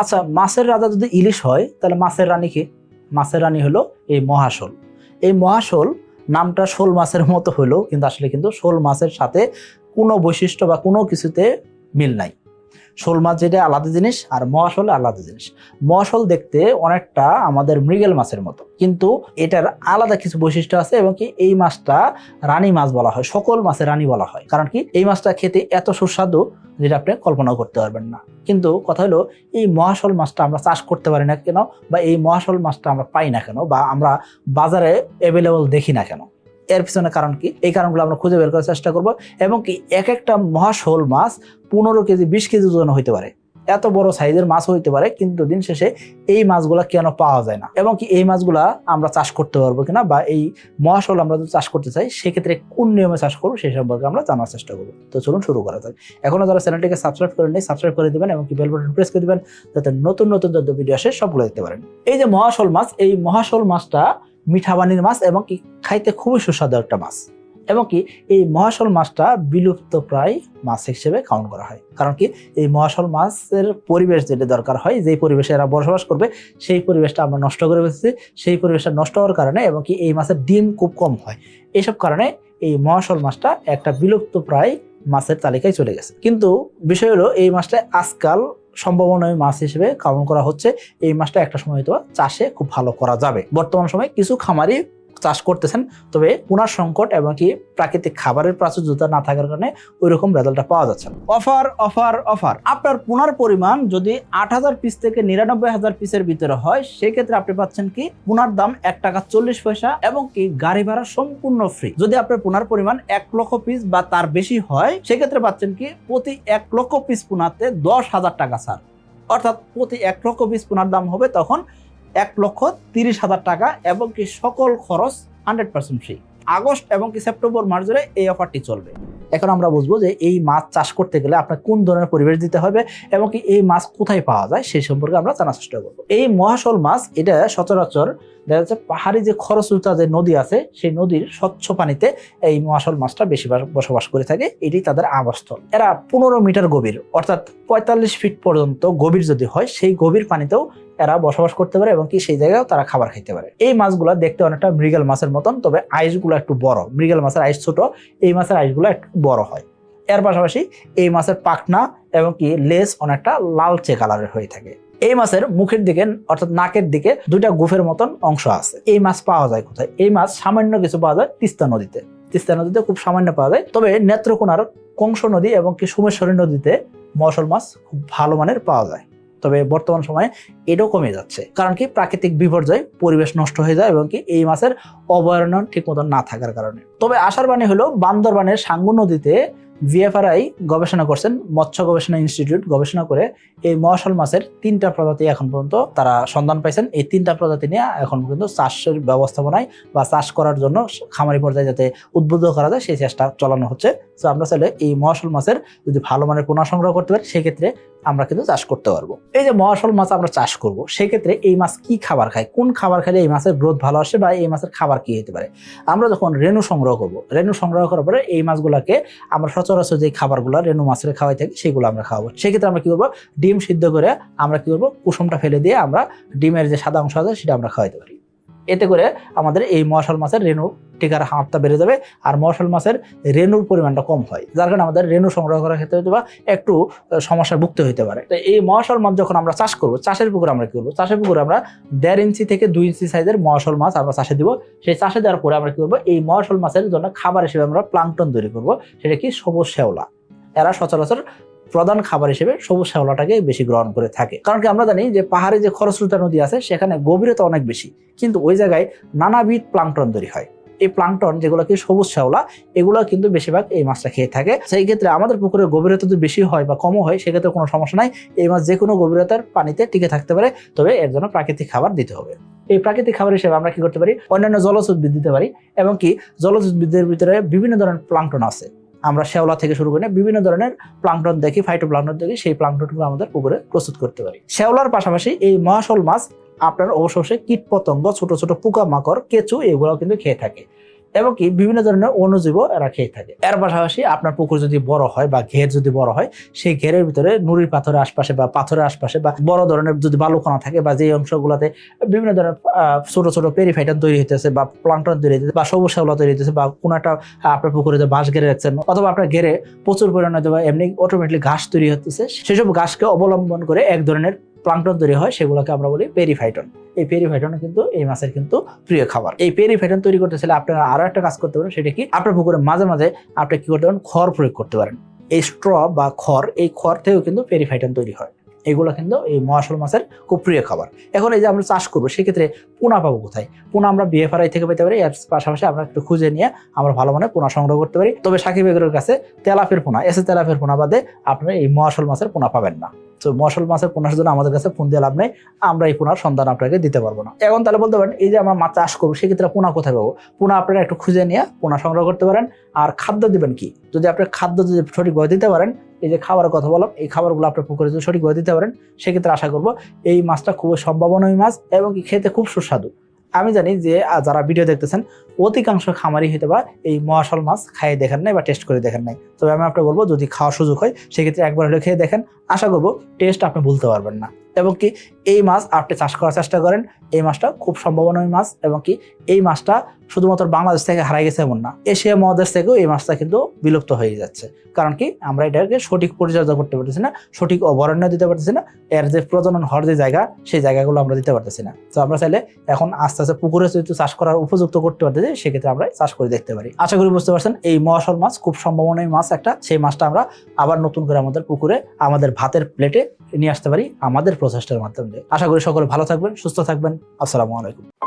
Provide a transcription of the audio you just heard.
আচ্ছা মাছের রাজা যদি ইলিশ হয়, তাহলে মাছের রানী কে? মাছের রানী হলো এই মহাশোল। এই মহাশোল নামটা শোল মাছের মতো হলো কিন্তু আসলে কিন্তু শোল মাছের সাথে কোনো বৈশিষ্ট্য বা কোনো কিছুতে মিল নাই। শোল মাছ যেটা আলাদা জিনিস আর মহাশোল আলাদা জিনিস। মহাশোল দেখতে অনেকটা আমাদের মৃগেল মাছের মতো। কিন্তু এটার আলাদা কিছু বৈশিষ্ট্য আছে এবং কি এই মাছটা রানী মাছ বলা হয়, সকল মাছের রানী বলা হয়। কারণ কি এই মাছটা খেতে এত সুস্বাদু যেটা আপনি কল্পনাও করতে পারবেন না। কিন্তু কথা হলো, এই মহাশোল মাছটা আমরা চাষ করতে পারি না কেন বা এই মহাশোল মাছটা আমরা পাই না কেন বা আমরা বাজারে অ্যাভেলেবল দেখি না কেন? এর পিছনে কারণ কি? এই কারণগুলো আমরা খুঁজে বের করার চেষ্টা করব। এবং কি এক একটা মহাশোল মাছ পনেরো কেজি, বিশ কেজি ওজন হইতে পারে। এত বড় সাইজের মাছ হইতে পারে, কিন্তু দিন শেষে এই মাছগুলা কেন পাওয়া যায় না? এবং কি, এই মাছগুলা আমরা চাষ করতে পারব কিনা বা এই মহাশোল আমরা যদি চাষ করতে চাই, সেক্ষেত্রে কোন নিয়মে চাষ করব সেই সম্পর্কে আমরা জানার চেষ্টা করব। তো চলুন শুরু করা যাক। এখনও যারা চ্যানেলটিকে সাবস্ক্রাইব করে নেই সাবস্ক্রাইব করে দিবেন এবং কি বেল বাটন প্রেস করে দিবেন, যাতে নতুন নতুন যত ভিডিও আসে, সবগুলো দেখতে পারেন। এই যে মহাশোল মাছ, এই মহাশোল মাছটা মিঠা পানির মাছ এবং কি খাইতে খুবই সুস্বাদু একটা মাছ। এবং কি এই মহাশোল মাছটা বিলুপ্ত প্রায় মাছ হিসেবে কাউন্ট করা হয়। কারণ কি এই মহাশল মাছের পরিবেশ যেটা দরকার হয়, যেই পরিবেশে এরা বসবাস করবে, সেই পরিবেশটা আমরা নষ্ট করে ফেলছি, সেই পরিবেশটা নষ্ট হওয়ার কারণে এবং কি এই মাছের ডিম খুব কম হয়। এইসব কারণে এই মহাশোল মাছটা একটা বিলুপ্ত প্রায় মাছের তালিকায় চলে গেছে। কিন্তু বিষয় হলো এই মাছটা আজকাল সম্ভাবনায় মাছ হিসেবে কাউন্ট করা হচ্ছে। এই মাছটা একটা সময় হয়তো চাষে খুব ভালো করা যাবে। বর্তমান সময়ে কিছু খামারি চাষ করতেছেন তবে পুনার সংকট এবং কি প্রাকৃতিক খাবারের প্রাচুর্যতা না থাকার কারণে ওই রকম রেজাল্টটা পাওয়া যাচ্ছে না। Offer offer offer. আপনার পুনার পরিমাণ যদি আট হাজার পিস থেকে নিরানব্বই হাজার পিসের ভিতরে হয় সেক্ষেত্রে আপনি পাচ্ছেন কি পুনার দাম এক টাকা চল্লিশ পয়সা এবং কি গাড়ি ভাড়া সম্পূর্ণ ফ্রি যদি আপনার পুনার পরিমাণ এক লক্ষ পিস বা তার বেশি হয় সেক্ষেত্রে পাচ্ছেন কি প্রতি এক লক্ষ পিস পুনাতে দশ হাজার টাকা ছাড়। অর্থাৎ প্রতি এক লক্ষ পিস পুনার দাম হবে তখন এক লক্ষ তিরিশ হাজার টাকা এবং কি সকল খরচ হান্ড্রেড পার্সেন্ট ফ্রি আগস্ট এবং কি সেপ্টেম্বর মাস ধরে এই অফারটি চলবে। এখন আমরা বুঝব যে এই মাছ চাষ করতে গেলে আপনার কোন ধরনের পরিবেশ দিতে হবে এবং কি এই মাছ কোথায় পাওয়া যায় সেই সম্পর্কে আমরা জানার চেষ্টা করব। এই মহাশোল মাছ, এটা সচরাচর দেখা যাচ্ছে পাহাড়ি যে খরস্রোতা যে নদী আছে, সেই নদীর স্বচ্ছ পানিতে এই মহাশোল মাছটা বেশি বসবাস করে থাকে। এটি তাদের আবাসস্থল। এরা পনেরো মিটার গভীর, অর্থাৎ পঁয়তাল্লিশ ফিট পর্যন্ত গভীর যদি হয়, সেই গভীর পানিতেও এরা বসবাস করতে পারে এবং কি সেই জায়গায় তারা খাবার খাইতে পারে। এই মাছগুলো দেখতে অনেকটা মৃগেল মাছের মতন, তবে আইসগুলো একটু বড়। মৃগেল মাছের আইস ছোট, এই মাছের আইসগুলো একটু বড় হয়। এর পাশাপাশি এই মাছের পাখনা এবং কি লেজ অনেকটা লালচে কালারের হয়ে থাকে। এই মাছের মুখের দিকে, অর্থাৎ নাকের দিকে দুইটা গুফের মতন অংশ আছে। এই মাছ পাওয়া যায় কোথায়? এই মাছ সামান্য কিছু পাওয়া যায় তিস্তা নদীতে। তিস্তা নদীতে খুব সামান্য পাওয়া যায়। তবে নেত্রকোনার কংস নদী এবং কি সোমেশ্বরী নদীতে মশল মাছ খুব ভালো মানের পাওয়া যায়। তবে বর্তমান সময়ে এটাও কমে যাচ্ছে। কারণ কি প্রাকৃতিক বিপর্যয় পরিবেশ নষ্ট হয়ে যায় এবং কি এই মাছের অভয়ারণ্য ঠিক মতন না থাকার কারণে। তবে আশার বাণী হলো বান্দরবানের সাঙ্গু নদীতে ভিএফআরআই গবেষণা করছেন, মৎস্য গবেষণা ইনস্টিটিউট গবেষণা করে এই মহাশাল মাছের তিনটা প্রজাতি এখন পর্যন্ত তারা সন্ধান পাইছেন। এই তিনটা প্রজাতি নিয়ে এখন পর্যন্ত চাষের ব্যবস্থাপনায় বা চাষ করার জন্য খামারি পর্যায়ে যাতে উদ্বুদ্ধ করা যায়, সেই চেষ্টা চালানো হচ্ছে। তো আমরা চাইলে এই মহাশাল মাছের যদি ভালো মানের পোনা সংগ্রহ করতে পারি, সেক্ষেত্রে আমরা কিন্তু চাষ করতে পারব। এই যে মহাশাল মাছ আমরা চাষ করব, সেক্ষেত্রে এই মাছ কি খাবার খায়? কোন খাবার খেলে এই মাছের গ্রোথ ভালো আসে বা এই মাছের খাবার কি হতে পারে? আমরা যখন রেণু সংগ্রহ করব। রেণু সংগ্রহ করার পরে এই মাছগুলোকে আমরা সচরাচর যে খাবারগুলো রেণু মাছের খাওয়াই থাকি সেগুলো আমরা খাওয়াবো। সেক্ষেত্রে আমরা কী করব? ডিম সিদ্ধ করে আমরা কী করব? কুসুমটা ফেলে দিয়ে আমরা ডিমের যে সাদা অংশ আছে সেটা আমরা খাওয়াইতে পারি। এতে করে আমাদের এই মশাল মাছের রেণু টিকার হাতটা বেড়ে যাবে আর মশাল মাছের রেণুর পরিমাণটা কম হয়, যার কারণে আমাদের রেণু সংগ্রহ করার ক্ষেত্রে বা একটু সমস্যায় ভুগতে হতে পারে। তো এই মহাশল মাছ যখন আমরা চাষ করব, চাষের পুকুর আমরা কি করব? চাষের পুকুরে আমরা দেড় ইঞ্চি থেকে দুই ইঞ্চি সাইজের মহাশল মাছ আমরা চাষে দিব। সেই চাষে দেওয়ার পরে আমরা কি করব? এই মহাশল মাছের জন্য খাবার হিসেবে আমরা প্লাংটন তৈরি করব। সেটা কি সবুজ শ্যাওলা। এরা সচরাচর প্রধান খাবার হিসেবে সবুজ শ্যাওলাটাকে বেশি গ্রহণ করে থাকে। কারণ কি আমরা জানি যে পাহাড়ে যে খরস্রোতা নদী আছে, সেখানে গভীরতা অনেক বেশি। কিন্তু ওই জায়গায় নানাবিধ প্লাংটন তৈরি হয়। এই প্লাংটন যেগুলো কি সবুজ শ্যাওলা, এগুলো কিন্তু বেশিরভাগ এই মাছটা খেয়ে থাকে। সেই ক্ষেত্রে আমাদের পুকুরের গভীরতা যদি বেশি হয় বা কমও হয়, সেক্ষেত্রে কোনো সমস্যা নাই। এই মাছ যে কোনো গভীরতার পানিতে টিকে থাকতে পারে। তবে এর জন্য প্রাকৃতিক খাবার দিতে হবে। এই প্রাকৃতিক খাবার হিসেবে আমরা কি করতে পারি? অন্যান্য জলজ উদ্ভিদ দিতে পারি। এবং কি জলজ উদ্ভিদের ভিতরে বিভিন্ন ধরনের প্লাংটন আছে। আমরা শেওলা থেকে শুরু করে বিভিন্ন ধরনের প্লাংটন দেখি ফাইটো প্লাংটন দেখি, সেই প্লাংটনগুলো আমাদের পুকুরে প্রস্তুত করতে পারি। শেওলার পাশাপাশি এই মহাশোল মাছ আপনার অবশ্যই কীটপতঙ্গ, ছোট ছোট পোকামাকড়, কেঁচু এগুলো কিন্তু খেয়ে থাকে। এবং কি বিভিন্ন ধরনের অণুজীবও এরা খেয়ে থাকে। এর পাশাপাশি আপনার পুকুর যদি বড় হয় বা ঘের যদি বড় হয়, সেই ঘেরের ভিতরে নুড়ির পাথরের আশপাশে বা পাথরের আশপাশে বা বড় ধরনের যদি বালুকণা থাকে বা যে অংশগুলোতে বিভিন্ন ধরনের ছোট ছোট পেরিফাইটার তৈরি হইতেছে বা প্লান্টন তৈরি হইতেছে বা সবুজ শ্যাওলা তৈরি হইতেছে বা কোনো একটা আপনার পুকুরে বাঁশ ঘেরে রাখছেন অথবা আপনার ঘেরে প্রচুর পরিমাণে এমনি অটোমেটিক ঘাস তৈরি হতেছে সেসব ঘাসকে অবলম্বন করে এক ধরনের প্লান্টন তৈরি হয়, সেগুলোকে আমরা বলি পেরিফাইটন। এই পেরিফাইটন কিন্তু, এই মাছের কিন্তু প্রিয় খাবার। এই পেরিফাইটন তৈরি করতে চাইলে আপনারা আরও একটা কাজ করতে পারেন, সেটা কি? আপনার পুকুরের মাঝে মাঝে আপনি কি করতে পারেন? খড় প্রয়োগ করতে পারেন। এই স্ট্র বা খড়, এই খড় থেকেও কিন্তু পেরিফাইটন তৈরি হয়। এগুলো কিন্তু এই মহাশোল মাছের খুব প্রিয় খাবার। এখন এই যে আমরা চাষ করব, সেক্ষেত্রে পোনা পাবো কোথায়? পোনা আমরা বিয়ে ফারাই থেকে পেতে পারি, এর পাশাপাশি আমরা একটু খুঁজে নিয়ে আমরা ভালো মানে পোনা সংগ্রহ করতে পারি। তবে সাকিব বেগরের কাছে তেলাফের পোনা, এসে তেলাফের পোনা বাদে আপনারা এই মহাশোল মাছের পোনা পাবেন না। তো মশল মাছের পোনার জন্য আমাদের কাছে ফোন দিয়ে লাভ নেই, আমরা এই পোনার সন্ধান আপনাকে দিতে পারব না। এখন তাহলে বলতে পারেন, এই যে আমরা মাছ চাষ করব, সেক্ষেত্রে পোনা কোথায় পাবো? পোনা আপনারা একটু খুঁজে নিয়ে পোনা সংগ্রহ করতে পারেন। আর খাদ্য দিবেন কি? যদি আপনি খাদ্য যদি সঠিকভাবে দিতে পারেন এই যে খাবারের কথা বললাম, এই খাবারগুলো আপনার পুকুরে যদি সঠিকভাবে দিতে পারেন, সেক্ষেত্রে আশা করব এই মাছটা খুবই সম্ভাবনায় মাছ এবং খেতে খুব সুস্বাদু। আমি জানি যে যারা ভিডিও দেখতেছেন, অধিকাংশ খামারি হইতে বা এই মহাশাল মাছ খাইয়ে দেখেন নাই বা টেস্ট করে দেখেন নাই। তবে আমি আপনাকে বলব, যদি খাওয়ার সুযোগ হয়, সেক্ষেত্রে একবার হলে খেয়ে দেখেন। আশা করব টেস্ট আপনি ভুলতে পারবেন না। এবং কি এই মাছ আপনি চাষ করার চেষ্টা করেন, এই মাছটা খুব সম্ভাবনাময় মাছ এবং কি এই মাছটা শুধুমাত্র বাংলাদেশ থেকে হারাই গেছে এমন না, এশিয়া মহাদেশ থেকেও এই মাছটা কিন্তু বিলুপ্ত হয়ে যাচ্ছে। কারণ কি? আমরা এটাকে সঠিক পরিচর্যা করতে পারতেছি না, সঠিক অভয়ারণ্য দিতে পারতেছি না, এর যে প্রজনন হওয়ার যে জায়গা, সেই জায়গাগুলো আমরা দিতে পারতেছি না। তো আমরা চাইলে এখন আস্তে আস্তে পুকুরে যেহেতু চাষ করার উপযুক্ত করতে পারতেছি, সেক্ষেত্রে আমরা চাষ করে দেখতে পারি। আশা করি বুঝতে পারছেন, এই মহাশল মাছ খুব সম্ভাবনাময় মাছ একটা, সেই মাছটা আমরা আবার নতুন করে আমাদের পুকুরে, আমাদের ভাতের প্লেটে নিয়ে আসতে পারি আমাদের প্রচেষ্টার মাধ্যমে আশা করি সকলে ভালো থাকবেন, সুস্থ থাকবেন। আসসালামু আলাইকুম।